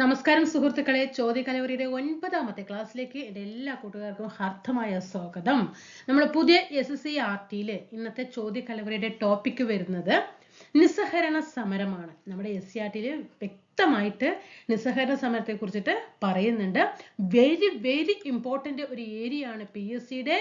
നമസ്കാരം സുഹൃത്തുക്കളെ ചോദ്യകലവറിയുടെ ഒൻപതാമത്തെ ക്ലാസ്സിലേക്ക് എന്റെ എല്ലാ കൂട്ടുകാർക്കും ഹാർദമായ സ്വാഗതം. നമ്മൾ പുതിയ എസ് എസ് സി ആർ ടിയിൽ ഇന്നത്തെ ചോദ്യകലവറിയുടെ ടോപ്പിക് വരുന്നത് നിസ്സഹരണ സമരമാണ്. നമ്മുടെ എസ് സി ആർ ടിയിൽ വ്യക്തമായിട്ട് നിസ്സഹരണ സമരത്തെ കുറിച്ചിട്ട് പറയുന്നുണ്ട്. വെരി വെരി ഇമ്പോർട്ടന്റ് ഒരു ഏരിയ ആണ് പി എസ് സിയുടെ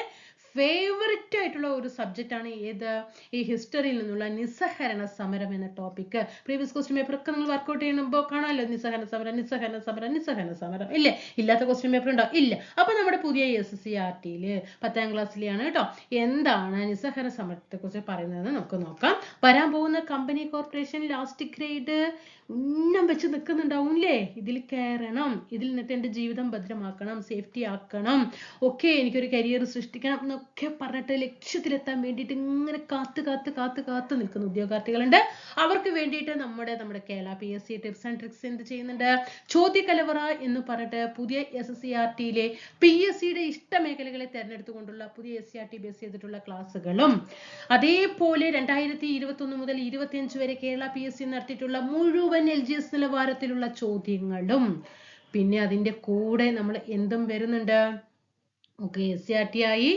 ഫേവററ്റ് ആയിട്ടുള്ള ഒരു സബ്ജക്റ്റ് ആണ് ഏത്? ഈ ഹിസ്റ്ററിയിൽ നിന്നുള്ള നിസ്സഹരണ സമരം എന്ന ടോപ്പിക് പ്രീവിയസ് ക്വസ്റ്റ്യൻ പേപ്പർ ഒക്കെ നിങ്ങൾ വർക്കൗട്ട് ചെയ്യുമ്പോൾ കാണാമല്ലോ. നിസ്സഹരണ സമരം നിസ്സഹരണ സമരം നിസ്സഹരണ സമരം. ഇല്ലേ? ഇല്ലാത്ത ക്വസ്റ്റ്യൻ പേപ്പർ ഉണ്ടോ? ഇല്ല. അപ്പൊ നമ്മുടെ പുതിയ എസ് എസ് സി ആർ ടിയിൽ പത്താം ക്ലാസ്സിലെയാണ് കേട്ടോ. എന്താണ് നിസ്സഹരണ സമരത്തെ കുറിച്ച് പറയുന്നതെന്ന് നമുക്ക് നോക്കാം. വരാൻ പോകുന്ന കമ്പനി കോർപ്പറേഷൻ ലാസ്റ്റ് ഗ്രേഡ് ഉന്നം വെച്ച് നിൽക്കുന്നുണ്ടാവും ഇല്ലേ? ഇതിൽ കയറണം. ഇതിൽ നിന്നിട്ട് എന്റെ ജീവിതം ഭദ്രമാക്കണം സേഫ്റ്റി ആക്കണം. ഓക്കെ എനിക്കൊരു കരിയർ സൃഷ്ടിക്കണം പറഞ്ഞിട്ട് ലക്ഷ്യത്തിലെത്താൻ വേണ്ടിയിട്ട് ഇങ്ങനെ കാത്ത് കാത്ത് കാത്ത് കാത്ത് നിൽക്കുന്ന ഉദ്യോഗാർത്ഥികളുണ്ട്. അവർക്ക് വേണ്ടിയിട്ട് നമ്മുടെ നമ്മുടെ Kerala P S C tips and tricks എന്ത് ചെയ്യുന്നുണ്ട്? ചോദ്യകലവറ എന്ന് പറഞ്ഞിട്ട് പുതിയ എസ് എസ് സി ആർ ടിയിലെ പി എസ് സിയുടെ ഇഷ്ട മേഖലകളെ തെരഞ്ഞെടുത്തുകൊണ്ടുള്ള പുതിയ S C R T base ചെയ്തിട്ടുള്ള ക്ലാസ്സുകളും. അതേപോലെ രണ്ടായിരത്തി ഇരുപത്തി ഒന്ന് മുതൽ ഇരുപത്തിയഞ്ച് വരെ കേരള പി എസ് സി നടത്തിയിട്ടുള്ള മുഴുവൻ എൽ ജി എസ് നിലവാരത്തിലുള്ള ചോദ്യങ്ങളും. പിന്നെ അതിന്റെ കൂടെ നമ്മൾ എന്തും വരുന്നുണ്ട്? Okay S C R T ആയി.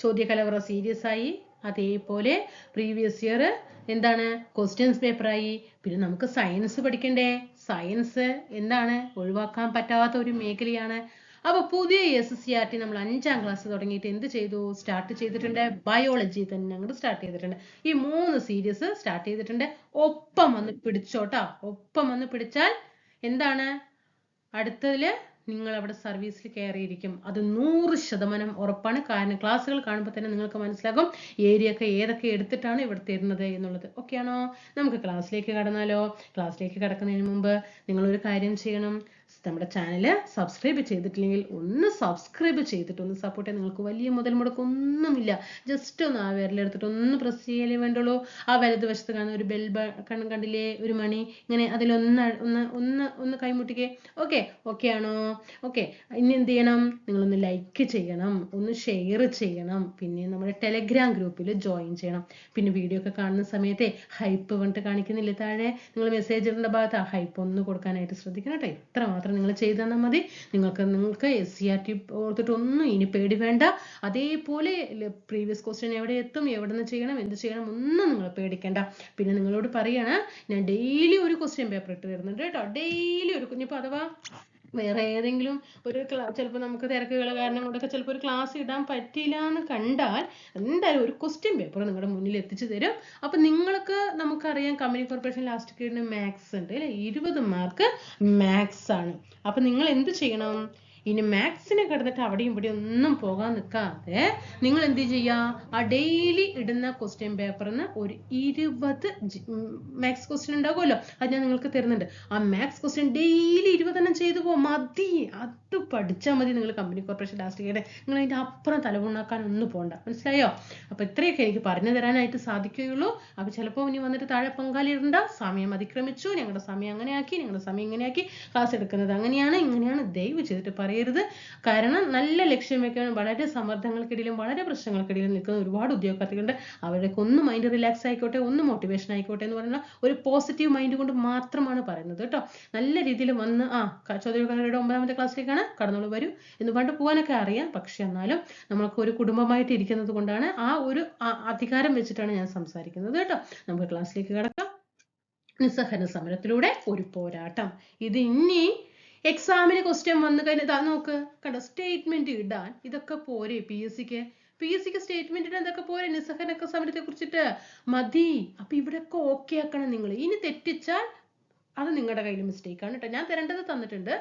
ചോദ്യകലവറ സീരിയസ് ആയി അതേപോലെ പ്രീവിയസ് ഇയർ എന്താണ്? ക്വസ്റ്റ്യൻസ് പേപ്പറായി പിന്നെ നമുക്ക് സയൻസ് പഠിക്കണ്ടേ? സയൻസ് എന്താണ്? ഒഴിവാക്കാൻ പറ്റാത്ത ഒരു മേഖലയാണ്. അപ്പൊ പുതിയ എസ് സി ആർ ടി നമ്മൾ അഞ്ചാം ക്ലാസ് തുടങ്ങിയിട്ട് എന്ത് ചെയ്തു? സ്റ്റാർട്ട് ചെയ്തിട്ടുണ്ട്. ബയോളജി തന്നെ അങ്ങോട്ട് സ്റ്റാർട്ട് ചെയ്തിട്ടുണ്ട്. ഈ മൂന്ന് സീരീസ് സ്റ്റാർട്ട് ചെയ്തിട്ടുണ്ട്. ഒപ്പം വന്ന് പിടിച്ചോട്ടാ. ഒപ്പം വന്ന് പിടിച്ചാൽ എന്താണ്? അടുത്തതിൽ നിങ്ങൾ അവിടെ സർവീസിൽ കയറിയിരിക്കും. അത് നൂറ് ശതമാനം ഉറപ്പാണ്. കാരണം ക്ലാസ്സുകൾ കാണുമ്പോൾ തന്നെ നിങ്ങൾക്ക് മനസ്സിലാകും ഏരിയ ഒക്കെ ഏതൊക്കെ എടുത്തിട്ടാണ് ഇവിടെ തരുന്നത് എന്നുള്ളത്. ഓക്കെ ആണോ? നമുക്ക് ക്ലാസ്സിലേക്ക് കടന്നാലോ? ക്ലാസ്സിലേക്ക് കടക്കുന്നതിന് മുമ്പ് നിങ്ങൾ ഒരു കാര്യം ചെയ്യണം. നമ്മുടെ ചാനൽ സബ്സ്ക്രൈബ് ചെയ്തിട്ടില്ലെങ്കിൽ ഒന്ന് സബ്സ്ക്രൈബ് ചെയ്തിട്ട് ഒന്ന് സപ്പോർട്ട് ചെയ്യാൻ നിങ്ങൾക്ക് വലിയ മുതൽ മുടക്കൊന്നുമില്ല ജസ്റ്റ് ഒന്ന് ആ വിരലെടുത്തിട്ട് ഒന്ന് പ്രസ് ചെയ്യലേ വേണ്ടുള്ളൂ. ആ വലതുവശത്ത് കാണുന്ന ഒരു ബെൽ കണ്ണം കണ്ടില്ലേ? ഒരു മണി. ഇങ്ങനെ അതിലൊന്ന് ഒന്ന് ഒന്ന് ഒന്ന് കൈമുട്ടിക്കേ ഓക്കെ ഓക്കെ ആണോ? ഓക്കെ ഇനി എന്ത് ചെയ്യണം? നിങ്ങളൊന്ന് ലൈക്ക് ചെയ്യണം. ഒന്ന് ഷെയർ ചെയ്യണം. പിന്നെ നമ്മുടെ ടെലഗ്രാം ഗ്രൂപ്പിൽ ജോയിൻ ചെയ്യണം. പിന്നെ വീഡിയോ ഒക്കെ കാണുന്ന സമയത്തെ ഹൈപ്പ് പറഞ്ഞിട്ട് കാണിക്കുന്നില്ലേ താഴെ? നിങ്ങൾ മെസ്സേജ് ഇടേണ്ട ഭാഗത്ത് ആ ഹൈപ്പ് ഒന്ന് കൊടുക്കാനായിട്ട് ശ്രദ്ധിക്കണം കേട്ടോ ഇത്ര മാത്രം നിങ്ങൾ ചെയ്തു തന്നാൽ മതി. നിങ്ങൾക്ക് നിങ്ങൾക്ക് എസ് സി ആർ ടി ഓർത്തിട്ടൊന്നും ഇനി പേടി വേണ്ട. അതേപോലെ പ്രീവിയസ് ക്വസ്റ്റ്യൻ എവിടെ എത്തും എവിടെ നിന്ന് ചെയ്യണം എന്ത് ചെയ്യണം ഒന്നും നിങ്ങൾ പേടിക്കേണ്ട. പിന്നെ നിങ്ങളോട് പറയാണ് ഞാൻ ഡെയിലി ഒരു ക്വസ്റ്റ്യൻ പേപ്പർ ഇട്ട് തരുന്നുണ്ട് കേട്ടോ. ഡെയിലി ഒരു കുഞ്ഞിപ്പോൾ അഥവാ വേറെ ഏതെങ്കിലും ഒരു ചിലപ്പോൾ നമുക്ക് തിരക്കുകൾ കാരണം കൊണ്ടൊക്കെ ചിലപ്പോൾ ഒരു ക്ലാസ് ഇടാൻ പറ്റിയില്ല എന്ന് കണ്ടാൽ എന്തായാലും ഒരു ക്വസ്റ്റ്യൻ പേപ്പർ നിങ്ങളുടെ മുന്നിൽ എത്തിച്ചു തരും. അപ്പം നിങ്ങൾക്ക് നമുക്കറിയാം കമ്പനി കോർപ്പറേഷൻ ലാസ്റ്റ് ഗ്രേഡിന് മാത്സ് ഉണ്ട് അല്ലെ? ഇരുപത് മാർക്ക് മാത്സ് ആണ്. അപ്പം നിങ്ങൾ എന്ത് ചെയ്യണം? ഇനി മാത്സിനെ കിടന്നിട്ട് അവിടെയും ഇവിടെ ഒന്നും പോകാൻ നിൽക്കാതെ നിങ്ങൾ എന്ത് ചെയ്യുക? ആ ഡെയിലി ഇടുന്ന ക്വസ്റ്റ്യൻ പേപ്പറിന് ഒരു ഇരുപത് മാത്സ് ക്വസ്റ്റ്യൻ ഉണ്ടാകുമല്ലോ? അത് ഞാൻ നിങ്ങൾക്ക് തരുന്നുണ്ട്. ആ മാത്സ് ക്വസ്റ്റ്യൻ ഡെയിലി ഇരുപതെണ്ണം ചെയ്തു പോകും മതി. അത് പഠിച്ചാൽ മതി നിങ്ങൾ കമ്പനി കോർപ്പറേഷൻ ലാസ്റ്റ് ഗ്രേഡ് നിങ്ങൾ അതിന്റെ അപ്പുറം തലമുണ്ടാക്കാൻ ഒന്നും പോകണ്ട മനസ്സിലായോ? അപ്പോൾ ഇത്രയൊക്കെ എനിക്ക് പറഞ്ഞു തരാനായിട്ട് സാധിക്കുകയുള്ളൂ. അപ്പോൾ ചിലപ്പോൾ ഇനി വന്നിട്ട് താഴെ പങ്കാളിയിടണ്ട. സമയം അതിക്രമിച്ചു. ഞങ്ങളുടെ സമയം അങ്ങനെയാക്കി. ഞങ്ങളുടെ സമയം ഇങ്ങനെയാക്കി. ക്ലാസ് എടുക്കുന്നത് അങ്ങനെയാണ്. ഇങ്ങനെയാണ് ദയവ് ചെയ്തിട്ട് പറയരുത് കാരണം നല്ല ലക്ഷ്യം വെക്കാൻ വളരെ സമ്മർദ്ദങ്ങൾക്കിടയിലും വളരെ പ്രശ്നങ്ങൾക്കിടയിലും നിൽക്കുന്ന ഒരുപാട് ഉദ്യോഗാർത്ഥികളുണ്ട്. അവരൊക്കെ ഒന്ന് മൈൻഡ് റിലാക്സ് ആയിക്കോട്ടെ ഒന്ന് മോട്ടിവേഷൻ ആയിക്കോട്ടെ എന്ന് പറയുന്ന ഒരു പോസിറ്റീവ് മൈൻഡ് കൊണ്ട് മാത്രമാണ് പറയുന്നത് കേട്ടോ. നല്ല രീതിയിൽ വന്ന് ആ ചോദ്യക്കാരുടെ ഒമ്പതാമത്തെ ക്ലാസ്സിലേക്കാണ് കടന്നോളൂ വരൂ എന്ന് പണ്ട് പോകാനൊക്കെ അറിയാം. പക്ഷെ എന്നാലും നമ്മൾക്ക് ഒരു കുടുംബമായിട്ട് ഇരിക്കുന്നത് കൊണ്ടാണ് ആ ഒരു അധികാരം വെച്ചിട്ടാണ് ഞാൻ സംസാരിക്കുന്നത് കേട്ടോ. നമുക്ക് ക്ലാസ്സിലേക്ക് കടക്കാം. നിസ്സഹന സമരത്തിലൂടെ ഒരു പോരാട്ടം. ഇത് ഇനി എക്സാമിന് ക്വസ്റ്റ്യൻ വന്നു കഴിഞ്ഞാൽ ഇതാ നോക്ക്. കണ്ടോ? സ്റ്റേറ്റ്മെന്റ് ഇടാൻ ഇതൊക്കെ പോരെ പി എസ് സിക്ക് പി എസ് സിക്ക് സ്റ്റേറ്റ്മെന്റ് ഇടാൻ ഇതൊക്കെ പോരെ? നിസ്സഹനക്ക സമരത്തെ കുറിച്ചിട്ട്. മതി. അപ്പൊ ഇവിടെയൊക്കെ ഓക്കെ ആക്കണം നിങ്ങൾ ഇനി തെറ്റിച്ചാൽ അത് നിങ്ങളുടെ കയ്യിൽ മിസ്റ്റേക്ക് ആണ് കേട്ടോ ഞാൻ തരേണ്ടത് തന്നിട്ടുണ്ട്.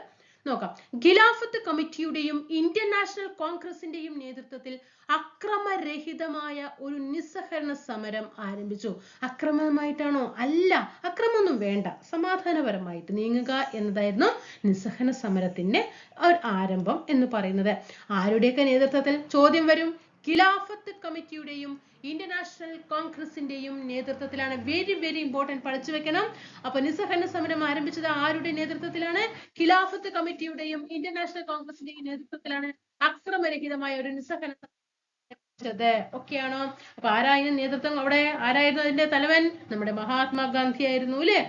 നോക്കാം. ഖിലാഫത്ത് കമ്മിറ്റിയുടെയും ഇന്ത്യൻ നാഷണൽ കോൺഗ്രസിന്റെയും നേതൃത്വത്തിൽ അക്രമരഹിതമായ ഒരു നിസ്സഹരണ സമരം ആരംഭിച്ചു. അക്രമമായിട്ടാണോ? അല്ല അക്രമൊന്നും വേണ്ട. സമാധാനപരമായിട്ട് നീങ്ങുക എന്നതായിരുന്നു നിസ്സഹരണ സമരത്തിന്റെ ഒരു ആരംഭം എന്ന് പറയുന്നത്. ആരുടെയൊക്കെ നേതൃത്വത്തിൽ ചോദ്യം വരും? ഖിലാഫത്ത് കമ്മിറ്റിയുടെയും ഇന്ത്യൻ നാഷണൽ കോൺഗ്രസിന്റെയും നേതൃത്വത്തിലാണ് വെരി വെരി ഇമ്പോർട്ടന്റ് പഠിച്ചു വെക്കണം. അപ്പൊ നിസ്സഹരണ സമരം ആരംഭിച്ചത് ആരുടെ നേതൃത്വത്തിലാണ്? ഖിലാഫത്ത് കമ്മിറ്റിയുടെയും ഇന്ത്യൻ നാഷണൽ കോൺഗ്രസിന്റെയും നേതൃത്വത്തിലാണ് അക്രമരഹിതമായ ഒരു നിസ്സഹരണ ആണോ? അപ്പൊ ആരായിരുന്നു നേതൃത്വം അവിടെ? ആരായിരുന്നു അതിന്റെ തലവൻ? നമ്മുടെ മഹാത്മാഗാന്ധി ആയിരുന്നു അല്ലേ?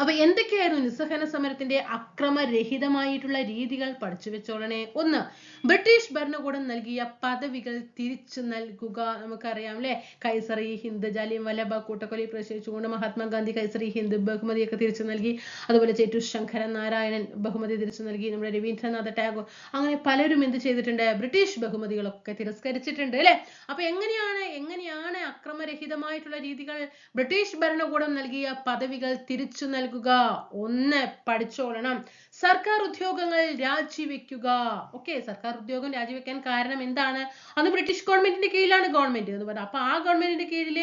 അപ്പൊ എന്തൊക്കെയായിരുന്നു നിസ്സഹന സമരത്തിന്റെ അക്രമരഹിതമായിട്ടുള്ള രീതികൾ പഠിച്ചു വെച്ചോളണേ ഒന്ന് ബ്രിട്ടീഷ് ഭരണകൂടം നൽകിയ പദവികൾ തിരിച്ചു നൽകുക നമുക്കറിയാം അല്ലെ? കൈസറി ഹിന്ദ് ജാലി വല്ലഭ കൂട്ടക്കൊലി പ്രശംസിച്ചുകൊണ്ട് മഹാത്മാഗാന്ധി കൈസറി ഹിന്ദ് ബഹുമതിയൊക്കെ തിരിച്ചു നൽകി. അതുപോലെ ചേറ്റു ശങ്കരൻ നാരായണൻ ബഹുമതി തിരിച്ചു നൽകി. നമ്മുടെ രവീന്ദ്രനാഥ ടാഗോർ. അങ്ങനെ പലരും എന്ത് ചെയ്തിട്ടുണ്ട്? ബ്രിട്ടീഷ് ബഹുമതികളൊക്കെ തിരസ്കരിച്ചിട്ടുണ്ട് അല്ലെ? അപ്പൊ എങ്ങനെയാണ് എങ്ങനെയാണ് അക്രമരഹിതമായിട്ടുള്ള രീതികൾ ബ്രിട്ടീഷ് ഭരണകൂടം നൽകിയ പദവികൾ തിരിച്ചു നൽകുക ഒന്ന് പഠിച്ചോളണം. സർക്കാർ ഉദ്യോഗങ്ങൾ രാജിവെക്കുക. ഓക്കെ സർക്കാർ ഉദ്യോഗം രാജിവെക്കാൻ കാരണം എന്താണ്? അന്ന് ബ്രിട്ടീഷ് ഗവൺമെന്റിന്റെ കീഴിലാണ് ഗവൺമെന്റ് എന്ന് പറഞ്ഞത് അപ്പൊ ആ ഗവൺമെന്റിന്റെ കീഴിൽ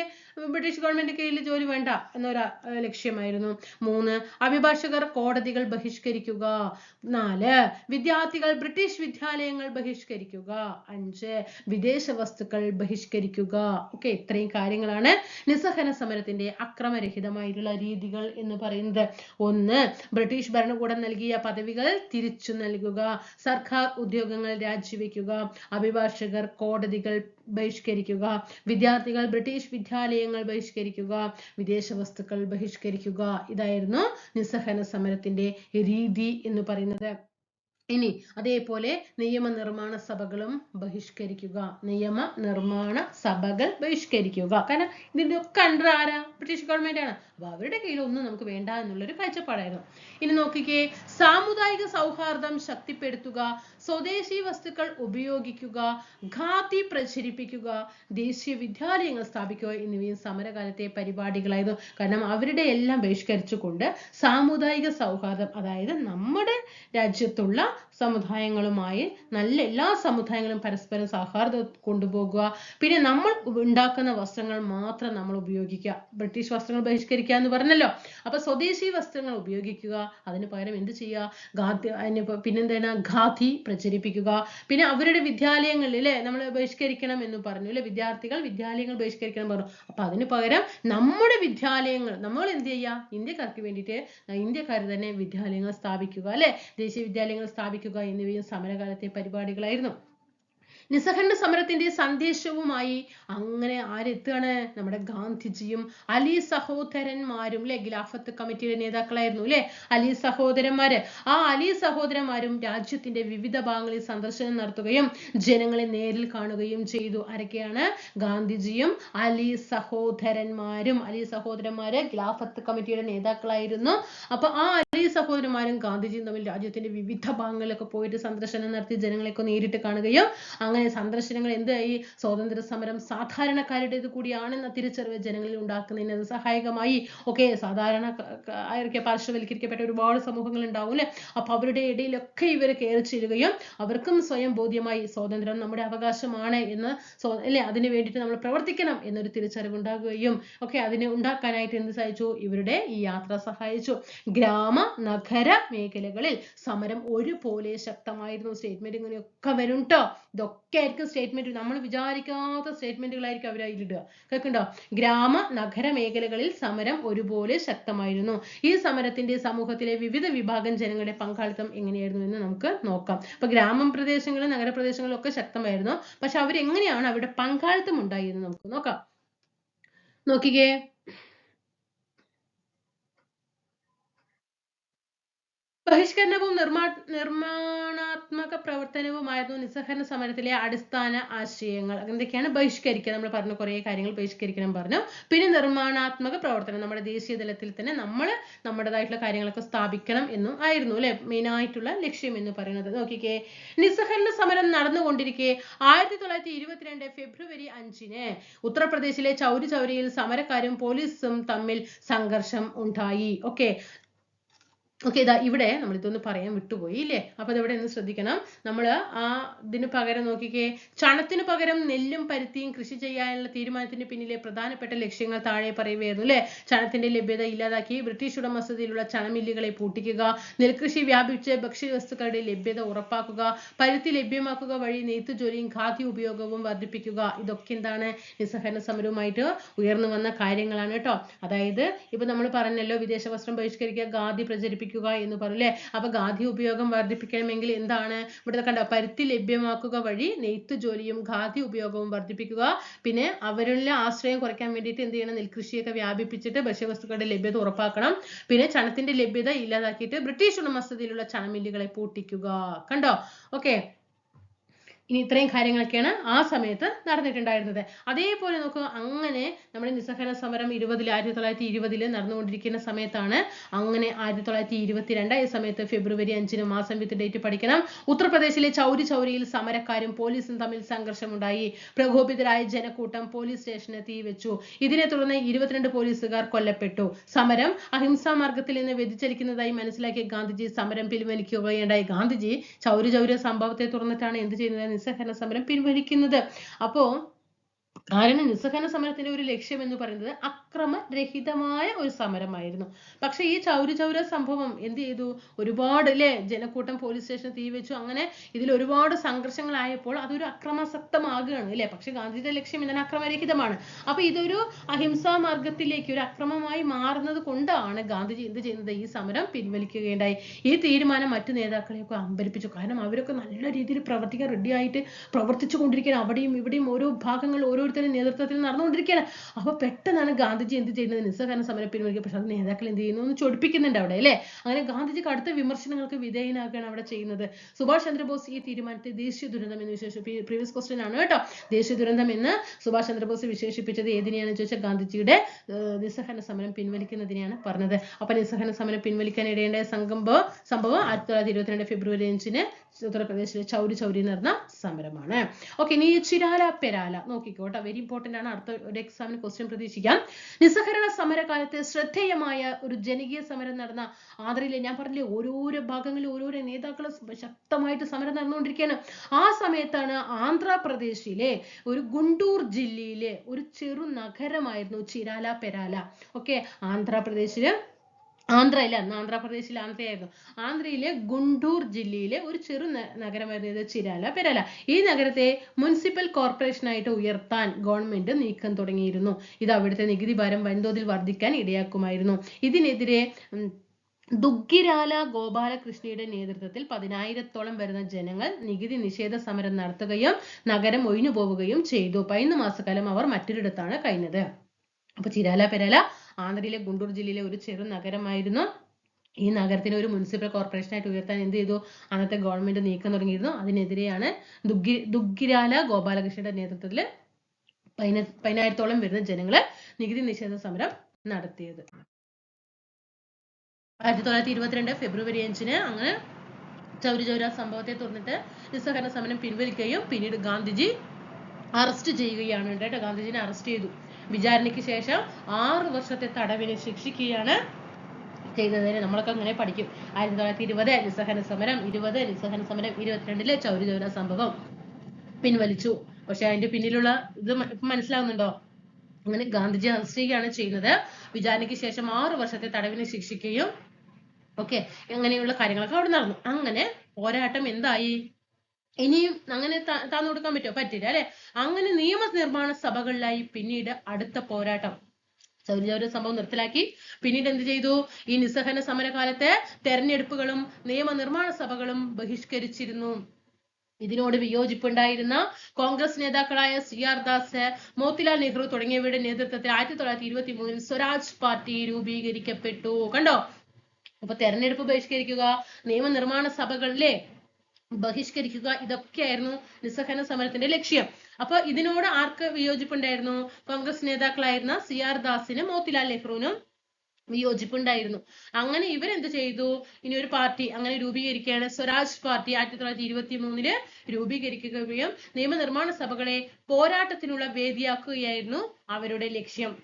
ബ്രിട്ടീഷ് ഗവൺമെന്റിന്റെ കീഴിൽ ജോലി വേണ്ട എന്നൊരു ലക്ഷ്യമായിരുന്നു. മൂന്ന് അഭിഭാഷകർ കോടതികൾ ബഹിഷ്കരിക്കുക. നാല് വിദ്യാർത്ഥികൾ ബ്രിട്ടീഷ് വിദ്യാലയങ്ങൾ ബഹിഷ്കരിക്കുക. അഞ്ച് വിദേശ വസ്തുക്കൾ ബഹിഷ്കരിക്കുക. ഓക്കെ ഇത്രയും കാര്യങ്ങളാണ് നിസ്സഹന സമരത്തിന്റെ അക്രമരഹിതമായിട്ടുള്ള രീതികൾ എന്ന് പറയുന്നത്. ഒന്ന് ബ്രിട്ടീഷ് ഭരണകൂടം നൽകിയ പദവികൾ തിരിച്ചു നൽകുക. സർക്കാർ ഉദ്യോഗങ്ങൾ രാജിവെക്കുക. അഭിഭാഷകർ കോടതികൾ ബഹിഷ്കരിക്കുക. വിദ്യാർത്ഥികൾ ബ്രിട്ടീഷ് വിദ്യാലയങ്ങൾ ബഹിഷ്കരിക്കുക. വിദേശ വസ്തുക്കൾ ബഹിഷ്കരിക്കുക. ഇതായിരുന്നു നിസ്സഹന സമരത്തിന്റെ രീതി എന്ന് പറയുന്നത്. ഇനി അതേപോലെ നിയമനിർമ്മാണ സഭകളും ബഹിഷ്കരിക്കുക. നിയമ നിർമ്മാണ സഭകൾ ബഹിഷ്കരിക്കുക. കാരണം ഇതിന്റെ ഒക്കെ അണ്ടർ ആരാ? ബ്രിട്ടീഷ് ഗവൺമെന്റ് ആണ്. അപ്പൊ അവരുടെ കയ്യിൽ ഒന്നും നമുക്ക് വേണ്ട എന്നുള്ളൊരു കാഴ്ചപ്പാടായിരുന്നു. ഇനി നോക്കിക്കേ സാമുദായിക സൗഹാർദ്ദം ശക്തിപ്പെടുത്തുക സ്വദേശി വസ്തുക്കൾ ഉപയോഗിക്കുക ഖാത്തി പ്രചരിപ്പിക്കുക ദേശീയ വിദ്യാലയങ്ങൾ സ്ഥാപിക്കുക എന്നിവയും സമരകാലത്തെ പരിപാടികളായിരുന്നു. കാരണം അവരുടെ എല്ലാം ബഹിഷ്കരിച്ചുകൊണ്ട് സാമുദായിക സൗഹാർദ്ദം അതായത് നമ്മുടെ രാജ്യത്തുള്ള സമുദായങ്ങളുമായി നല്ല എല്ലാ സമുദായങ്ങളും പരസ്പരം സൗഹാർദ്ദം കൊണ്ടുപോകുക. പിന്നെ നമ്മൾ ഉണ്ടാക്കുന്ന വസ്ത്രങ്ങൾ മാത്രം നമ്മൾ ഉപയോഗിക്കുക. ബ്രിട്ടീഷ് വസ്ത്രങ്ങൾ ബഹിഷ്കരിക്കുക എന്ന് പറഞ്ഞല്ലോ. അപ്പൊ സ്വദേശി വസ്ത്രങ്ങൾ ഉപയോഗിക്കുക. അതിന് പകരം എന്ത് ചെയ്യുക? ഗാന്ധി പിന്നെന്താണ്? ഖാദി പ്രചരിപ്പിക്കുക. പിന്നെ അവരുടെ വിദ്യാലയങ്ങളിൽ അല്ലെ നമ്മൾ ബഹിഷ്കരിക്കണം എന്ന് പറഞ്ഞു അല്ലെ വിദ്യാർത്ഥികൾ വിദ്യാലയങ്ങൾ ബഹിഷ്കരിക്കണം പറഞ്ഞു. അപ്പൊ അതിന് പകരം നമ്മുടെ വിദ്യാലയങ്ങൾ നമ്മൾ എന്ത് ചെയ്യുക? ഇന്ത്യക്കാർക്ക് വേണ്ടിയിട്ട് ഇന്ത്യക്കാർ തന്നെ വിദ്യാലയങ്ങൾ സ്ഥാപിക്കുക അല്ലെ ദേശീയ വിദ്യാലയങ്ങൾ സ്ഥാപിക്കുക എന്നിവയും സമരകാലത്തെ പരിപാടികളായിരുന്നു. നിസ്സഹരണ സമരത്തിന്റെ സന്ദേശവുമായി അങ്ങനെ ആരെത്തുകയാണ് നമ്മുടെ ഗാന്ധിജിയും അലി സഹോദരന്മാരും അല്ലെ ഖിലാഫത്ത് കമ്മിറ്റിയുടെ നേതാക്കളായിരുന്നു അല്ലെ അലി സഹോദരന്മാര്. ആ അലി സഹോദരന്മാരും രാജ്യത്തിന്റെ വിവിധ ഭാഗങ്ങളിൽ സന്ദർശനം നടത്തുകയും ജനങ്ങളെ നേരിൽ കാണുകയും ചെയ്തു. ആരൊക്കെയാണ്? ഗാന്ധിജിയും അലി സഹോദരന്മാരും. അലി സഹോദരന്മാര് ഖിലാഫത്ത് കമ്മിറ്റിയുടെ നേതാക്കളായിരുന്നു. അപ്പൊ ആ സഹോദരന്മാരും ഗാന്ധിജിയും തമ്മിൽ രാജ്യത്തിന്റെ വിവിധ ഭാഗങ്ങളിലൊക്കെ പോയിട്ട് സന്ദർശനം നടത്തി ജനങ്ങളെയൊക്കെ നേരിട്ട് കാണുകയും അങ്ങനെ സന്ദർശനങ്ങൾ എന്തായി സ്വാതന്ത്ര്യ സമരം സാധാരണക്കാരുടേത് കൂടിയാണെന്ന തിരിച്ചറിവ് ജനങ്ങളിൽ ഉണ്ടാക്കുന്നതിന് സഹായകമായി. ഓക്കെ സാധാരണ ആയിരിക്കെ പാർശ്വവൽക്കരിക്കപ്പെട്ട ഒരുപാട് സമൂഹങ്ങൾ ഉണ്ടാവും അപ്പൊ അവരുടെ ഇടയിലൊക്കെ ഇവർ കയറി ചേരുകയും അവർക്കും സ്വയം ബോധ്യമായി സ്വാതന്ത്ര്യം നമ്മുടെ അവകാശമാണ് എന്ന് അല്ലെ? അതിന് വേണ്ടിയിട്ട് നമ്മൾ പ്രവർത്തിക്കണം എന്നൊരു തിരിച്ചറിവ് ഉണ്ടാകുകയും ഒക്കെ അതിനെ ഉണ്ടാക്കാനായിട്ട് എന്ത് സഹായിച്ചു? ഇവരുടെ ഈ യാത്ര സഹായിച്ചു. ഗ്രാമ നഗര മേഖലകളിൽ സമരം ഒരുപോലെ ശക്തമായിരുന്നു. സ്റ്റേറ്റ്മെന്റ് ഇങ്ങനെയൊക്കെ വരും കേട്ടോ ഇതൊക്കെ ആയിരിക്കും സ്റ്റേറ്റ്മെന്റ് നമ്മൾ വിചാരിക്കാത്ത സ്റ്റേറ്റ്മെന്റുകളായിരിക്കും അവർ അതിലിടുക. കേൾക്കുന്നുണ്ടോ? ഗ്രാമ നഗര മേഖലകളിൽ സമരം ഒരുപോലെ ശക്തമായിരുന്നു. ഈ സമരത്തിന്റെ സമൂഹത്തിലെ വിവിധ വിഭാഗം ജനങ്ങളുടെ പങ്കാളിത്തം എങ്ങനെയായിരുന്നു എന്ന് നമുക്ക് നോക്കാം. അപ്പൊ ഗ്രാമം പ്രദേശങ്ങളും നഗരപ്രദേശങ്ങളും ഒക്കെ ശക്തമായിരുന്നു. പക്ഷെ അവരെങ്ങനെയാണ് അവരുടെ പങ്കാളിത്തം ഉണ്ടായിരുന്നത് നമുക്ക് നോക്കാം. നോക്കിക്കേ. ബഹിഷ്കരണവും നിർമ്മാ നിർമ്മാണാത്മക പ്രവർത്തനവുമായിരുന്നു നിസ്സഹകരണ സമരത്തിലെ അടിസ്ഥാന ആശയങ്ങൾ. എന്തൊക്കെയാണ് ബഹിഷ്കരിക്കുക. നമ്മൾ പറഞ്ഞ കുറേ കാര്യങ്ങൾ ബഹിഷ്കരിക്കണം പറഞ്ഞു. പിന്നെ നിർമ്മാണാത്മക പ്രവർത്തനം. നമ്മുടെ ദേശീയ തലത്തിൽ തന്നെ നമ്മൾ നമ്മുടേതായിട്ടുള്ള കാര്യങ്ങളൊക്കെ സ്ഥാപിക്കണം എന്നും ആയിരുന്നു അല്ലെ? മെയിൻ ആയിട്ടുള്ള ലക്ഷ്യം എന്ന് പറയുന്നത്. നോക്കിക്കേ. നിസ്സഹകരണ സമരം നടന്നുകൊണ്ടിരിക്കെ ആയിരത്തി തൊള്ളായിരത്തി ഇരുപത്തിരണ്ട് ഫെബ്രുവരി അഞ്ചിന് ഉത്തർപ്രദേശിലെ ചൗരി ചൗരിയിൽ സമരക്കാരും പോലീസും തമ്മിൽ സംഘർഷം ഉണ്ടായി. ഓക്കെ ഓക്കെ ഇതാ ഇവിടെ നമ്മൾ ഇതൊന്ന് പറയാൻ വിട്ടുപോയി ഇല്ലേ? അപ്പൊ ഇതെവിടെ ഒന്ന് ശ്രദ്ധിക്കണം? നമ്മൾ ആ ഇതിന് പകരം നോക്കിക്കേ ചണത്തിന് പകരം നെല്ലും പരുത്തിയും കൃഷി ചെയ്യാനുള്ള തീരുമാനത്തിന് പിന്നിലെ പ്രധാനപ്പെട്ട ലക്ഷ്യങ്ങൾ താഴെ പറയുകയായിരുന്നു അല്ലെ? ചണത്തിന്റെ ലഭ്യത ഇല്ലാതാക്കി ബ്രിട്ടീഷ് ഉടമസ്ഥതയിലുള്ള ചണമില്ലുകളെ പൂട്ടിക്കുക നെൽകൃഷി വ്യാപിച്ച് ഭക്ഷ്യവസ്തുക്കളുടെ ലഭ്യത ഉറപ്പാക്കുക പരുത്തി ലഭ്യമാക്കുക വഴി നെയ്ത്ത് ജോലിയും ഖാദ്യ ഉപയോഗവും വർദ്ധിപ്പിക്കുക ഇതൊക്കെ എന്താണ്? നിസ്സഹരണ സമരവുമായിട്ട് ഉയർന്നു വന്ന കാര്യങ്ങളാണ് കേട്ടോ. അതായത് ഇപ്പൊ നമ്മൾ പറഞ്ഞല്ലോ വിദേശ വസ്ത്രം ബഹിഷ്കരിക്കുക ഖാദി പ്രചരിപ്പിക്കുക വർദ്ധിപ്പിക്കുക എന്ന് പറയും അല്ലേ അപ്പൊ ഖാദി ഉപയോഗം വർദ്ധിപ്പിക്കണമെങ്കിൽ എന്താണ്? ഇവിടെ കണ്ട പരുത്തി ലഭ്യമാക്കുക വഴി നെയ്ത്ത് ജോലിയും ഖാദി ഉപയോഗവും വർദ്ധിപ്പിക്കുക. പിന്നെ അവരുടെ ആശ്രയം കുറയ്ക്കാൻ വേണ്ടിയിട്ട് എന്ത് ചെയ്യണം? നെൽകൃഷിയൊക്കെ വ്യാപിപ്പിച്ചിട്ട് ഭക്ഷ്യവസ്തുക്കളുടെ ലഭ്യത ഉറപ്പാക്കണം. പിന്നെ ചണത്തിന്റെ ലഭ്യത ഇല്ലാതാക്കിയിട്ട് ബ്രിട്ടീഷ് ഉടമസ്ഥതയിലുള്ള ചണമില്ലുകളെ പൂട്ടിക്കുക. കണ്ടോ? ഓക്കെ. ഇനി ഇത്രയും കാര്യങ്ങളൊക്കെയാണ് ആ സമയത്ത് നടന്നിട്ടുണ്ടായിരുന്നത്. അതേപോലെ നോക്കുക അങ്ങനെ നമ്മുടെ നിസ്സഹകരണ സമരം ഇരുപതിൽ ആയിരത്തി തൊള്ളായിരത്തി ഇരുപതിൽ നടന്നുകൊണ്ടിരിക്കുന്ന സമയത്താണ് അങ്ങനെ ആയിരത്തി തൊള്ളായിരത്തി ഇരുപത്തിരണ്ട് ഈ സമയത്ത് ഫെബ്രുവരി അഞ്ചിന് മാസം വിത്ത് ഡേറ്റ് പഠിക്കണം. ഉത്തർപ്രദേശിലെ ചൗരി ചൗരിയിൽ സമരക്കാരും പോലീസും തമ്മിൽ സംഘർഷമുണ്ടായി. പ്രകോപിതരായ ജനക്കൂട്ടം പോലീസ് സ്റ്റേഷന് തീവെച്ചു ഇതിനെ തുടർന്ന് ഇരുപത്തിരണ്ട് പോലീസുകാർ കൊല്ലപ്പെട്ടു. സമരം അഹിംസാ മാർഗത്തിൽ നിന്ന് വ്യതിചലിക്കുന്നതായി മനസ്സിലാക്കിയ ഗാന്ധിജി സമരം പിൻവലിക്കുകയുണ്ടായി. ഗാന്ധിജി ചൗരി ചൗരി സംഭവത്തെ തുടർന്നിട്ടാണ് എന്ത് ചെയ്യുന്നത്? നിസ്സഹകരണ സമരം പിൻവലിക്കുന്നത്. അപ്പോ കാരണം നിസ്സഹകരണ സമരത്തിന്റെ ഒരു ലക്ഷ്യം എന്ന് പറയുന്നത്? അക്രമരഹിതമായ ഒരു സമരമായിരുന്നു. പക്ഷെ ഈ ചൗരി ചൗര സംഭവം എന്ത് ചെയ്തു? ഒരുപാട് അല്ലേ ജനക്കൂട്ടം പോലീസ് സ്റ്റേഷൻ തീ വെച്ചു. അങ്ങനെ ഇതിൽ ഒരുപാട് സംഘർഷങ്ങളായപ്പോൾ അതൊരു അക്രമാസക്തമാകുകയാണ് അല്ലേ പക്ഷെ ഗാന്ധിജിയുടെ ലക്ഷ്യം ഇതിനെ അക്രമരഹിതമാണ്. അപ്പൊ ഇതൊരു അഹിംസാ മാർഗത്തിലേക്ക് ഒരു അക്രമമായി മാറുന്നത് കൊണ്ടാണ് ഗാന്ധിജി എന്ത് ചെയ്യുന്നത്? ഈ സമരം പിൻവലിക്കുകയുണ്ടായി. ഈ തീരുമാനം മറ്റു നേതാക്കളെയൊക്കെ അമ്പരിപ്പിച്ചു. കാരണം അവരൊക്കെ നല്ല രീതിയിൽ പ്രവർത്തിക്കാൻ റെഡിയായിട്ട് പ്രവർത്തിച്ചു കൊണ്ടിരിക്കുകയാണ്. അവിടെയും ഇവിടെയും ഓരോ ഭാഗങ്ങൾ ഓരോരുത്തരുടെ നേതൃത്വത്തിൽ നടന്നുകൊണ്ടിരിക്കുകയാണ്. അപ്പൊ പെട്ടെന്നാണ് ഗാന്ധിജി എന്ത് ചെയ്യുന്നത്? നിസ്സഹകരണ സമരം പിൻവലിക്കുക. പക്ഷെ അത് നേതാക്കൾ എന്ത് ചെയ്യുന്നു? എന്ന് ചൊടിപ്പിക്കുന്നുണ്ട് അവിടെ അല്ലേ? അങ്ങനെ ഗാന്ധിജി കടുത്ത വിമർശനങ്ങൾക്ക് വിധേയനാക്കുകയാണ് അവിടെ ചെയ്യുന്നത്. സുഭാഷ് ചന്ദ്രബോസ് ഈ തീരുമാനത്തെ ദേശീയ ദുരന്തം എന്ന് വിശേഷിപ്പി പ്രീവിയസ് ക്വസ്റ്റ്യൻ ആണ് കേട്ടോ. ദേശീയ ദുരന്തം എന്ന് സുഭാഷ് ചന്ദ്രബോസ് വിശേഷിപ്പിച്ചത് ഏതിനെയാണെന്ന് ചോദിച്ചാൽ ഗാന്ധിജിയുടെ നിസ്സഹരണ സമരം പിൻവലിക്കുന്നതിനെയാണ് പറഞ്ഞത്. അപ്പൊ നിസ്സഹകരണ സമരം പിൻവലിക്കാൻ ഇടയേണ്ട സംഭവം സംഭവം ആയിരത്തി തൊള്ളായിരത്തി ഇരുപത്തിരണ്ട് ഫെബ്രുവരി അഞ്ചിന് ഉത്തർപ്രദേശിലെ ചൗരി ചൗരി നടന്ന സമരമാണ്. ഓക്കെ ഇനി ചിരാല പെരാല. നോക്കിക്കോട്ടെ വെരി ഇമ്പോർട്ടന്റ് ആണ്. അടുത്ത ഒരു എക്സാമിന് ക്വസ്റ്റ്യൻ പ്രതീക്ഷിക്കാം. നിസ്സഹകരണ സമരകാലത്ത് ശ്രദ്ധേയമായ ഒരു ജനകീയ സമരം നടന്ന ആന്ധ്രയിലെ ഞാൻ പറഞ്ഞില്ലേ ഓരോരോ ഭാഗങ്ങളിൽ ഓരോരോ നേതാക്കൾ ശക്തമായിട്ട് സമരം നടന്നുകൊണ്ടിരിക്കുകയാണ്. ആ സമയത്താണ് ആന്ധ്രാപ്രദേശിലെ ഒരു ഗുണ്ടൂർ ജില്ലയിലെ ഒരു ചെറു നഗരമായിരുന്നു ചിരാല പെരാല. ഓക്കെ ആന്ധ്രാപ്രദേശിൽ ആന്ധ്രയില അന്ന് ആന്ധ്രാപ്രദേശിൽ ആന്ധ്രയായിരുന്നു. ആന്ധ്രയിലെ ഗുണ്ടൂർ ജില്ലയിലെ ഒരു ചെറു ന- നഗരമായിരുന്നു ഇത് ചിരാല പെരാല. ഈ നഗരത്തെ മുനിസിപ്പൽ കോർപ്പറേഷനായിട്ട് ഉയർത്താൻ ഗവൺമെന്റ് നീക്കം തുടങ്ങിയിരുന്നു. ഇത് അവിടുത്തെ നികുതി ഭാരം വൻതോതിൽ വർദ്ധിക്കാൻ ഇടയാക്കുമായിരുന്നു. ഇതിനെതിരെ ദുഗ്ഗിരാല ഗോപാലകൃഷ്ണയുടെ നേതൃത്വത്തിൽ പതിനായിരത്തോളം വരുന്ന ജനങ്ങൾ നികുതി നിഷേധ സമരം നടത്തുകയും നഗരം ഒഴിഞ്ഞു പോവുകയും ചെയ്തു. പതിനൊന്ന് മാസക്കാലം അവർ മറ്റൊരിടത്താണ് കഴിഞ്ഞത്. അപ്പൊ ചിരാല പെരാല ആന്ധ്രയിലെ ഗുണ്ടൂർ ജില്ലയിലെ ഒരു ചെറു നഗരമായിരുന്നു. ഈ നഗരത്തിനെ ഒരു മുനിസിപ്പൽ കോർപ്പറേഷനായിട്ട് ഉയർത്താൻ എന്ത് ചെയ്തു? അന്നത്തെ ഗവൺമെന്റ് നീക്കം തുടങ്ങിയിരുന്നു. അതിനെതിരെയാണ് ദുഗ്ഗി ദുഗ്ഗിരാല ഗോപാലകൃഷ്ണന്റെ നേതൃത്വത്തിൽ പതിന പതിനായിരത്തോളം വരുന്ന ജനങ്ങൾ നികുതി നിഷേധ സമരം നടത്തിയത്. ആയിരത്തി തൊള്ളായിരത്തി ഇരുപത്തിരണ്ട് ഫെബ്രുവരി അഞ്ചിന് അങ്ങനെ ചൗരി ചൗര സംഭവത്തെ തുടർന്നിട്ട് നിസ്സഹകരണ സമരം പിൻവലിക്കുകയും പിന്നീട് ഗാന്ധിജി അറസ്റ്റ് ചെയ്യുകയാണ് കേട്ടോ ഗാന്ധിജിനെ അറസ്റ്റ് ചെയ്തു. വിചാരണയ്ക്ക് ശേഷം ആറ് വർഷത്തെ തടവിന് ശിക്ഷിക്കുകയാണ് ചെയ്തതിന് നമ്മളൊക്കെ അങ്ങനെ പഠിക്കും. ആയിരത്തി തൊള്ളായിരത്തി ഇരുപത് നിസ്സഹന സമരം ഇരുപത് നിസ്സഹന സമരം ഇരുപത്തിരണ്ടിലെ ചൗരിചൗര സംഭവം പിൻവലിച്ചു. പക്ഷെ അതിന്റെ പിന്നിലുള്ള ഇത് മനസ്സിലാവുന്നുണ്ടോ? അങ്ങനെ ഗാന്ധിജി അറസ്റ്റ് ചെയ്യുകയാണ് ചെയ്യുന്നത്. വിചാരണയ്ക്ക് ശേഷം ആറ് വർഷത്തെ തടവിന് ശിക്ഷിക്കുകയും ഓക്കെ അങ്ങനെയുള്ള കാര്യങ്ങളൊക്കെ അവിടെ നടന്നു. അങ്ങനെ പോരാട്ടം എന്തായി? ഇനിയും അങ്ങനെ താന്നു കൊടുക്കാൻ പറ്റുമോ പറ്റില്ല അല്ലെ? അങ്ങനെ നിയമനിർമ്മാണ സഭകളിലായി പിന്നീട് അടുത്ത പോരാട്ടം. ചൗരിചൗര സംഭവം നിർത്തലാക്കി. പിന്നീട് എന്ത് ചെയ്തു? ഈ നിസ്സഹന സമരകാലത്തെ തെരഞ്ഞെടുപ്പുകളും നിയമനിർമ്മാണ സഭകളും ബഹിഷ്കരിച്ചിരുന്നു. ഇതിനോട് വിയോജിപ്പുണ്ടായിരുന്ന കോൺഗ്രസ് നേതാക്കളായ സി ആർ ദാസ് മോത്തിലാൽ നെഹ്റു തുടങ്ങിയവരുടെ നേതൃത്വത്തിൽ ആയിരത്തി തൊള്ളായിരത്തി ഇരുപത്തി മൂന്നിൽ സ്വരാജ് പാർട്ടി രൂപീകരിക്കപ്പെട്ടു. കണ്ടോ? അപ്പൊ തെരഞ്ഞെടുപ്പ് ബഹിഷ്കരിക്കുക നിയമനിർമ്മാണ സഭകളിലെ ബഹിഷ്കരിക്കുക. ഇതൊക്കെയായിരുന്നു നിസ്സഹന സമരത്തിന്റെ ലക്ഷ്യം. അപ്പൊ ഇതിനോട് ആർക്ക് വിയോജിപ്പുണ്ടായിരുന്നു? കോൺഗ്രസ് നേതാക്കളായിരുന്ന സി ആർ ദാസിനും മോത്തിലാൽ നെഹ്റുവിനും വിയോജിപ്പുണ്ടായിരുന്നു. അങ്ങനെ ഇവരെന്ത് ചെയ്തു? ഇനി ഒരു പാർട്ടി അങ്ങനെ രൂപീകരിക്കുകയാണ്. സ്വരാജ് പാർട്ടി ആയിരത്തി തൊള്ളായിരത്തി ഇരുപത്തി മൂന്നിൽ രൂപീകരിക്കുകയും നിയമനിർമ്മാണ സഭകളെ പോരാട്ടത്തിനുള്ള വേദിയാക്കുകയായിരുന്നു അവരുടെ ലക്ഷ്യം.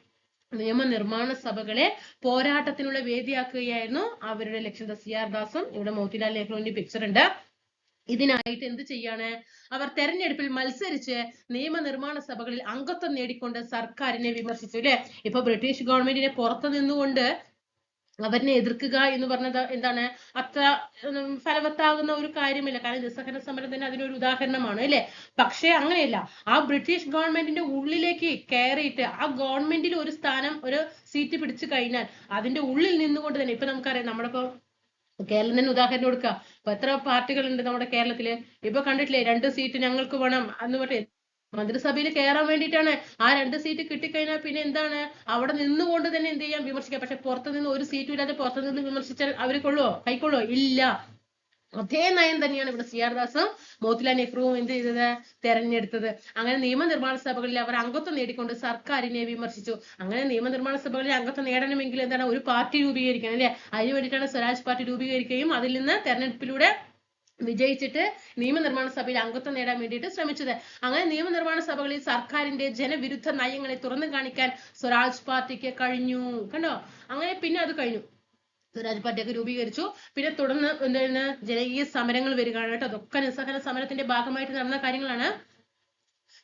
നിയമനിർമ്മാണ സഭകളെ പോരാട്ടത്തിനുള്ള വേദിയാക്കുകയായിരുന്നു അവരുടെ ലക്ഷ്യം. സി ആർ ദാസും ഇവിടെ മോത്തിലാൽ നെഹ്റുവിന്റെ പിക്ചർ ഉണ്ട്. ഇതിനായിട്ട് എന്ത് ചെയ്യാണ്? അവർ തെരഞ്ഞെടുപ്പിൽ മത്സരിച്ച് നിയമനിർമ്മാണ സഭകളിൽ അംഗത്വം നേടിക്കൊണ്ട് സർക്കാരിനെ വിമർശിച്ചു അല്ലെ? ഇപ്പൊ ബ്രിട്ടീഷ് ഗവൺമെന്റിനെ പുറത്തു നിന്നുകൊണ്ട് അവരിനെ എതിർക്കുക എന്ന് പറഞ്ഞത് എന്താണ്? അത്ര ഫലവത്താകുന്ന ഒരു കാര്യമില്ല. കാരണം നിസ്സഹന സമരം തന്നെ അതിനൊരു ഉദാഹരണമാണ് അല്ലെ? പക്ഷേ അങ്ങനെയല്ല. ആ ബ്രിട്ടീഷ് ഗവൺമെന്റിന്റെ ഉള്ളിലേക്ക് കയറിയിട്ട് ആ ഗവൺമെന്റിൽ ഒരു സ്ഥാനം ഒരു സീറ്റ് പിടിച്ചു കഴിഞ്ഞാൽ അതിന്റെ ഉള്ളിൽ നിന്നുകൊണ്ട് തന്നെ ഇപ്പൊ നമുക്കറിയാം നമ്മളിപ്പോ കേരളം തന്നെ ഉദാഹരണം കൊടുക്കുക ഇപ്പൊ എത്ര പാർട്ടികളുണ്ട് നമ്മുടെ കേരളത്തിൽ? ഇപ്പൊ കണ്ടിട്ടില്ലേ രണ്ട് സീറ്റ് ഞങ്ങൾക്ക് വേണം എന്ന് പറഞ്ഞു മന്ത്രിസഭയിൽ കയറാൻ വേണ്ടിയിട്ടാണ്. ആ രണ്ട് സീറ്റ് കിട്ടിക്കഴിഞ്ഞാൽ പിന്നെ എന്താണ്? അവിടെ നിന്നുകൊണ്ട് തന്നെ എന്ത് ചെയ്യാം? വിമർശിക്കാം. പക്ഷെ പുറത്തുനിന്ന് ഒരു സീറ്റും ഇല്ലാതെ പുറത്തു നിന്ന് വിമർശിച്ചാൽ അവർ കൊള്ളുവോ? കൈക്കൊള്ളുവോ? ഇല്ല. അതേ നയം തന്നെയാണ് ഇവിടെ സി ആർ ദാസും മോത്തിലാൽ നെഹ്റുവും എന്ത് ചെയ്തത്? തെരഞ്ഞെടുത്തത്. അങ്ങനെ നിയമനിർമ്മാണ സഭകളിൽ അവർ അംഗത്വം നേടിക്കൊണ്ട് സർക്കാരിനെ വിമർശിച്ചു. അങ്ങനെ നിയമനിർമ്മാണ സഭകളിൽ അംഗത്വം നേടണമെങ്കിൽ എന്താണ്? ഒരു പാർട്ടി രൂപീകരിക്കണം അല്ലെ? അതിനു വേണ്ടിയിട്ടാണ് സ്വരാജ് പാർട്ടി രൂപീകരിക്കുകയും അതിൽ നിന്ന് തെരഞ്ഞെടുപ്പിലൂടെ വിജയിച്ചിട്ട് നിയമനിർമ്മാണ സഭയിൽ അംഗത്വം നേടാൻ വേണ്ടിയിട്ട് ശ്രമിച്ചത്. അങ്ങനെ നിയമനിർമ്മാണ സഭകളിൽ സർക്കാരിന്റെ ജനവിരുദ്ധ നയങ്ങളെ തുറന്നു കാണിക്കാൻ സ്വരാജ് പാർട്ടിക്ക് കഴിഞ്ഞു. കണ്ടോ? അങ്ങനെ പിന്നെ അത് കഴിഞ്ഞു. സ്വരാജ് രൂപീകരിച്ചു. പിന്നെ തുടർന്ന് എന്താണ് ജനകീയ സമരങ്ങൾ വരികയാണ് കേട്ടോ. അതൊക്കെ നിസ്സഹകരണ സമരത്തിന്റെ ഭാഗമായിട്ട് നടന്ന കാര്യങ്ങളാണ്.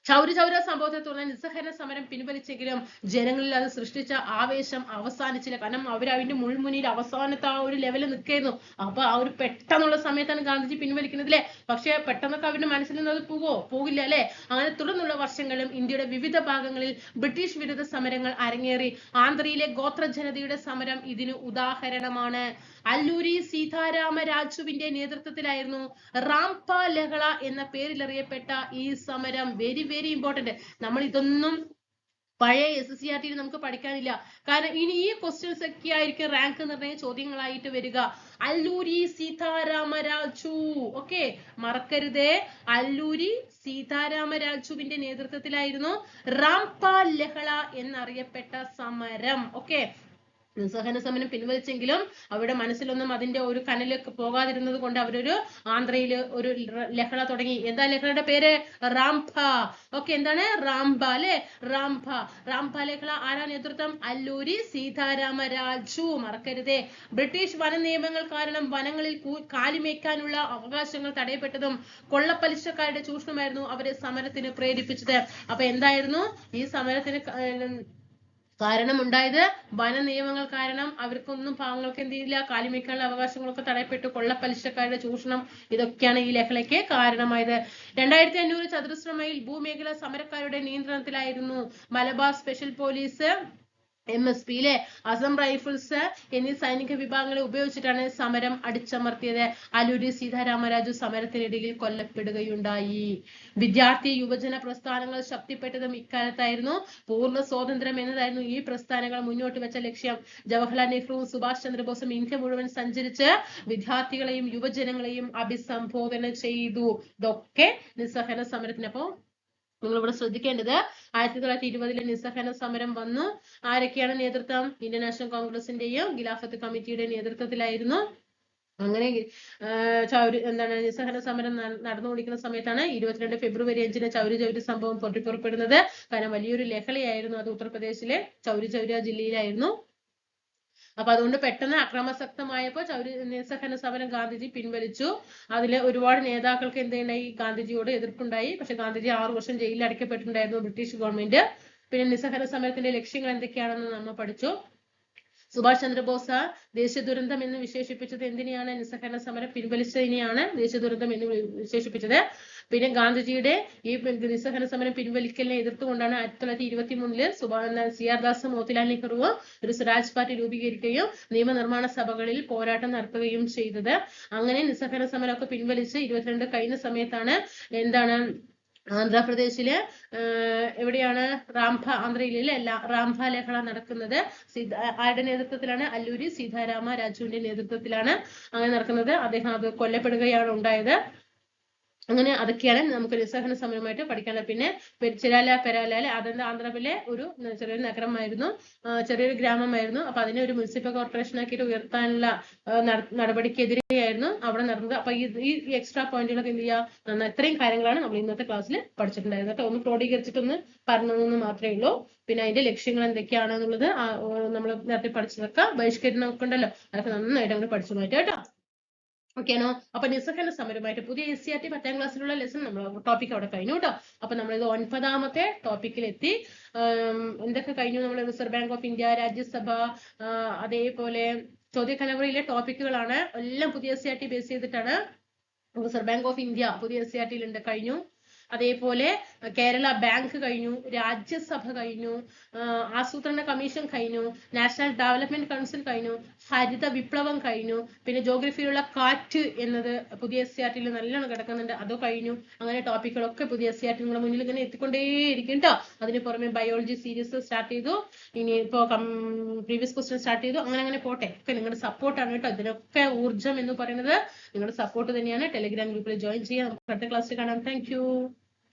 ചൗരി ചൗര സംഭവത്തെ തുടർന്ന് നിസ്സഹരണ സമരം പിൻവലിച്ചെങ്കിലും ജനങ്ങളിൽ അത് സൃഷ്ടിച്ച ആവേശം അവസാനിച്ചില്ല. കാരണം അവർ അതിന്റെ മുൾമുനിയിൽ അവസാനത്തെ ആ ഒരു ലെവലിൽ നിൽക്കുന്നു അപ്പൊ ആ ഒരു പെട്ടെന്നുള്ള സമയത്താണ് ഗാന്ധിജി പിൻവലിക്കുന്നത് അല്ലെ? പക്ഷെ പെട്ടെന്നൊക്കെ അവരുടെ മനസ്സിൽ നിന്ന് അത് പോവോ? പോകില്ല അല്ലെ? അങ്ങനെ തുടർന്നുള്ള വർഷങ്ങളും ഇന്ത്യയുടെ വിവിധ ഭാഗങ്ങളിൽ ബ്രിട്ടീഷ് വിരുദ്ധ സമരങ്ങൾ അരങ്ങേറി. ആന്ധ്രയിലെ ഗോത്ര ജനതയുടെ സമരം ഇതിന് ഉദാഹരണമാണ്. അല്ലൂരി സീതാരാമ രാജുവിന്റെ നേതൃത്വത്തിലായിരുന്നു റാംപ ലഹള എന്ന പേരിലറിയപ്പെട്ട ഈ സമരം. വെരി വെരി ഇമ്പോർട്ടന്റ് നമ്മൾ ഇതൊന്നും പഴയ എസ് എസ് സി ആർ ടിയിൽ നമുക്ക് പഠിക്കാനില്ല. കാരണം ഇനി ഈ ക്വസ്റ്റ്യൻസ് ഒക്കെ ആയിരിക്കും റാങ്ക് നിർണയ ചോദ്യങ്ങളായിട്ട് വരിക. അല്ലൂരി സീതാരാമ രാജു ഓക്കെ മറക്കരുതേ. അല്ലൂരി സീതാരാമ രാജുവിന്റെ നേതൃത്വത്തിലായിരുന്നു റാംപാൽ ലഹള എന്നറിയപ്പെട്ട സമരം. ഓക്കെ നിസ്സഹന സമരം പിൻവലിച്ചെങ്കിലും അവരുടെ മനസ്സിലൊന്നും അതിന്റെ ഒരു കനൽ പോകാതിരുന്നത് കൊണ്ട് അവരൊരു ആന്ധ്രയിൽ ഒരു ലഹള തുടങ്ങി. എന്താ ലഹളയുടെ പേര്? റാംഭ. ഓക്കെ എന്താണ്? റാംഭ അല്ലെ? റാംഭ. റാംഭ ലഹള ആരാ നേതൃത്വം? അല്ലൂരി സീതാരാമ രാജു മറക്കരുതേ. ബ്രിട്ടീഷ് വന നിയമങ്ങൾ കാരണം വനങ്ങളിൽ കാലിമേക്കാനുള്ള അവകാശങ്ങൾ തടയപ്പെട്ടതും കൊള്ളപ്പലിശക്കാരുടെ ചൂഷണമായിരുന്നു അവരെ സമരത്തിന് പ്രേരിപ്പിച്ചത്. അപ്പൊ എന്തായിരുന്നു? ഈ സമരത്തിന് കാരണം ഉണ്ടായത് വന നിയമങ്ങൾ കാരണം അവർക്കൊന്നും പാവങ്ങൾക്ക് എന്ത് ചെയ്യില്ല കാലിമേക്കാനുള്ള അവകാശങ്ങളൊക്കെ തടയപ്പെട്ടു കൊള്ളപ്പലിശക്കാരുടെ ചൂഷണം ഇതൊക്കെയാണ് ഈ ലഹളയ്ക്ക് കാരണമായത്. രണ്ടായിരത്തി അഞ്ഞൂറ് ചതുരശ്ര മൈൽ ഭൂമേഖല സമരക്കാരുടെ നിയന്ത്രണത്തിലായിരുന്നു Malabar special police M S P ലെ അസം റൈഫിൾസ് എന്നീ സൈനിക വിഭാഗങ്ങളെ ഉപയോഗിച്ചിട്ടാണ് സമരം അടിച്ചമർത്തിയത്. അലൂരി സീതാരാമരാജു സമരത്തിനിടയിൽ കൊല്ലപ്പെടുകയുണ്ടായി. വിദ്യാർത്ഥി യുവജന പ്രസ്ഥാനങ്ങൾ ശക്തിപ്പെട്ടതും ഇക്കാലത്തായിരുന്നു. പൂർണ സ്വാതന്ത്ര്യം എന്നതായിരുന്നു ഈ പ്രസ്ഥാനങ്ങൾ മുന്നോട്ട് വെച്ച ലക്ഷ്യം. ജവഹർലാൽ നെഹ്റുവും സുഭാഷ് ചന്ദ്രബോസും ഇന്ത്യ മുഴുവൻ സഞ്ചരിച്ച് വിദ്യാർത്ഥികളെയും യുവജനങ്ങളെയും അഭിസംബോധന ചെയ്തു. ഇതൊക്കെ നിസ്സഹന സമരത്തിനപ്പോ നിങ്ങൾ ഇവിടെ ശ്രദ്ധിക്കേണ്ടത് ആയിരത്തി തൊള്ളായിരത്തി ഇരുപതിലെ നിസ്സഹന സമരം വന്നു ആരൊക്കെയാണ് നേതൃത്വം? ഇന്ത്യൻ നാഷണൽ കോൺഗ്രസിന്റെയും ഖിലാഫത്ത് കമ്മിറ്റിയുടെ നേതൃത്വത്തിലായിരുന്നു. അങ്ങനെ ചൗരി എന്താണ് നിസ്സഹന സമരം നടന്നുകൊണ്ടിരിക്കുന്ന സമയത്താണ് ഇരുപത്തിരണ്ട് ഫെബ്രുവരി അഞ്ചിന് ചൗരി ചൗരി സംഭവം പൊട്ടിപ്പുറപ്പെടുന്നത്. കാരണം വലിയൊരു ലഹളയായിരുന്നു അത് ഉത്തർപ്രദേശിലെ ചൗരി ചൗര ജില്ലയിലായിരുന്നു. അപ്പൊ അതുകൊണ്ട് പെട്ടെന്ന് അക്രമാസക്തമായപ്പോൾ ചൗരി നിസ്സഹന സമരം ഗാന്ധിജി പിൻവലിച്ചു. അതിൽ ഒരുപാട് നേതാക്കൾക്ക് എന്തുണ്ടായി ഗാന്ധിജിയോട് എതിർപ്പുണ്ടായി. പക്ഷെ ഗാന്ധിജി ആറു വർഷം ജയിലിൽ അടയ്ക്കപ്പെട്ടിട്ടുണ്ടായിരുന്നു ബ്രിട്ടീഷ് ഗവൺമെന്റ്. പിന്നെ നിസ്സഹന സമരത്തിന്റെ ലക്ഷ്യങ്ങൾ എന്തൊക്കെയാണെന്ന് നമ്മൾ പഠിച്ചു. സുഭാഷ് ചന്ദ്രബോസ് ദേശീയ ദുരന്തം എന്ന് വിശേഷിപ്പിച്ചത് എന്തിനെയാണ്? നിസ്സഹരണ സമരം പിൻവലിച്ചതിനെയാണ് ദേശീയ ദുരന്തം എന്ന് വിശേഷിപ്പിച്ചത്. പിന്നെ ഗാന്ധിജിയുടെ ഈ നിസ്സഹന സമരം പിൻവലിക്കലിനെ എതിർത്തുകൊണ്ടാണ് ആയിരത്തി തൊള്ളായിരത്തി ഇരുപത്തി മൂന്നിൽ സി ആർ ദാസ് മോത്തിലാൽ നെഹ്റുവും ഒരു സ്വരാജ് പാർട്ടി രൂപീകരിക്കുകയും നിയമനിർമ്മാണ സഭകളിൽ പോരാട്ടം നടത്തുകയും ചെയ്തത്. അങ്ങനെ നിസ്സഹന സമരമൊക്കെ പിൻവലിച്ച് ഇരുപത്തിരണ്ട് കഴിഞ്ഞ സമയത്താണ് എന്താണ് ആന്ധ്രാപ്രദേശിൽ എവിടെയാണ് റാംഭ ആന്ധ്രയിലെ റാംഭ ലേഖന നടക്കുന്നത്. ആരുടെ നേതൃത്വത്തിലാണ്? അല്ലൂരി സീതാരാമ രാജുവിന്റെ നേതൃത്വത്തിലാണ് അങ്ങനെ നടക്കുന്നത്. അദ്ദേഹം അത് കൊല്ലപ്പെടുകയാണ് ഉണ്ടായത്. അങ്ങനെ അതൊക്കെയാണ് നമുക്ക് നിസ്സഹന സമരമായിട്ട് പഠിക്കാനുള്ളത്. പിന്നെ പെരിച്ചിരാല പെരാല അതെന്താ? ആന്ധ്രയിലെ ഒരു ചെറിയൊരു നഗരമായിരുന്നു. ചെറിയൊരു ഗ്രാമമായിരുന്നു. അപ്പൊ അതിനെ ഒരു മുനിസിപ്പൽ കോർപ്പറേഷൻ ആക്കിയിട്ട് ഉയർത്താനുള്ള നടപടിക്കെതിരെയായിരുന്നു അവിടെ നടന്നത്. അപ്പൊ ഈ എക്സ്ട്രാ പോയിന്റുകളൊക്കെ എന്ത് നന്നാ- ഇത്രയും കാര്യങ്ങളാണ് നമ്മൾ ഇന്നത്തെ ക്ലാസ്സിൽ പഠിച്ചിട്ടുണ്ടായിരുന്നത്. കേട്ടോ ഒന്ന് ക്രോഡീകരിച്ചിട്ടൊന്ന് പറഞ്ഞതെന്ന് മാത്രമേ ഉള്ളൂ. പിന്നെ അതിന്റെ ലക്ഷ്യങ്ങൾ എന്തൊക്കെയാണെന്നുള്ളത് നമ്മൾ നേരത്തെ പഠിച്ചതൊക്കെ ബഹിഷ്കരണം ഒക്കെ ഉണ്ടല്ലോ. അതൊക്കെ നന്നായിട്ട് അങ്ങ് പഠിച്ചു മാറ്റാം കേട്ടോ. ഓക്കെ ആണോ? അപ്പൊ നിസ്സഹകരണ സമരമായിട്ട് പുതിയ എസ് സി ആർ ടി പത്താം ക്ലാസ്സിലുള്ള ലെസൺ നമ്മൾ ടോപ്പിക് അവിടെ കഴിഞ്ഞു കേട്ടോ. അപ്പൊ നമ്മളിത് ഒൻപതാമത്തെ ടോപ്പിക്കിൽ എത്തി. എന്തൊക്കെ കഴിഞ്ഞു? നമ്മൾ Reserve Bank of India Rajya Sabha അതേപോലെ അതേപോലെ ചോദ്യക്കലവറിയിലെ ടോപ്പിക്കുകളാണ് എല്ലാം പുതിയ S C R T base ചെയ്തിട്ടാണ്. റിസർവ് ബാങ്ക് ഓഫ് ഇന്ത്യ പുതിയ എസ് സി ആർ ടിയിലുണ്ട് കഴിഞ്ഞു. അതേപോലെ കേരള ബാങ്ക് കഴിഞ്ഞു രാജ്യസഭ കഴിഞ്ഞു ആസൂത്രണ കമ്മീഷൻ കഴിഞ്ഞു നാഷണൽ ഡെവലപ്മെന്റ് കൗൺസിൽ കഴിഞ്ഞു ഹരിത വിപ്ലവം കഴിഞ്ഞു പിന്നെ ജോഗ്രഫിയിലുള്ള കാറ്റ് എന്നത് പുതിയ എസ് സി ആർ ടിയിൽ നല്ലോണം കിടക്കുന്നുണ്ട് അത് കഴിഞ്ഞു അങ്ങനെ ടോപ്പിക്കുകളൊക്കെ പുതിയ എസ് സി ആർ ടി നിങ്ങളുടെ മുന്നിൽ ഇങ്ങനെ എത്തിക്കൊണ്ടേയിരിക്കും കേട്ടോ അതിന് പുറമെ ബയോളജി സീരീസ് സ്റ്റാർട്ട് ചെയ്തു ഇനി ഇപ്പോ പ്രീവിയസ് ക്വസ്റ്റ്യൻ സ്റ്റാർട്ട് ചെയ്തു അങ്ങനെ അങ്ങനെ പോട്ടെ. ഒക്കെ നിങ്ങളുടെ സപ്പോർട്ടാണ് കേട്ടോ ഇതിനൊക്കെ ഊർജം എന്ന് പറയുന്നത്. നിങ്ങളുടെ സപ്പോർട്ട് തന്നെയാണ് ടെലിഗ്രാം ഗ്രൂപ്പിൽ ജോയിൻ ചെയ്യാം അടുത്ത ക്ലാസ്സിൽ കാണാം. താങ്ക്